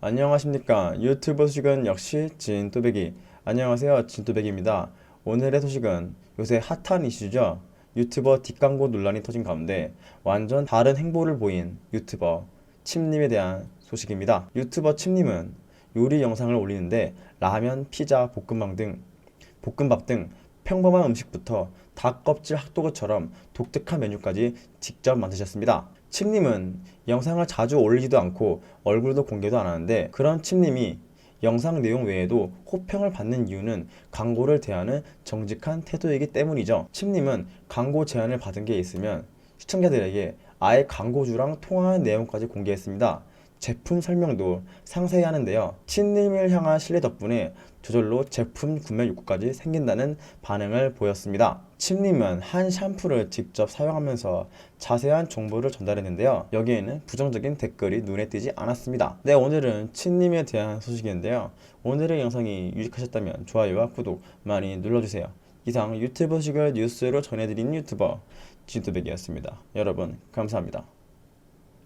안녕하십니까. 유튜브 소식은 역시 진또배기. 안녕하세요. 진또배기입니다. 오늘의 소식은 요새 핫한 이슈죠. 유튜버 뒷광고 논란이 터진 가운데 완전 다른 행보를 보인 유튜버 침님에 대한 소식입니다. 유튜버 침님은 요리 영상을 올리는데 라면, 피자, 볶음밥 등 볶음밥 등 평범한 음식부터 닭 껍질 핫도그처럼 독특한 메뉴까지 직접 만드셨습니다. 칩님은 영상을 자주 올리지도 않고 얼굴도 공개도 안 하는데 그런 칩님이 영상 내용 외에도 호평을 받는 이유는 광고를 대하는 정직한 태도이기 때문이죠. 칩님은 광고 제안을 받은 게 있으면 시청자들에게 아예 광고주랑 통화한 내용까지 공개했습니다. 제품 설명도 상세히 하는데요. 친님을 향한 신뢰 덕분에 저절로 제품 구매 욕구까지 생긴다는 반응을 보였습니다. 침님은 한 샴푸를 직접 사용하면서 자세한 정보를 전달했는데요. 여기에는 부정적인 댓글이 눈에 띄지 않았습니다. 네, 오늘은 침님에 대한 소식인데요. 오늘의 영상이 유익하셨다면 좋아요와 구독 많이 눌러주세요. 이상 유튜브 소식을 뉴스로 전해드린 유튜버 진또백이었습니다. 여러분 감사합니다.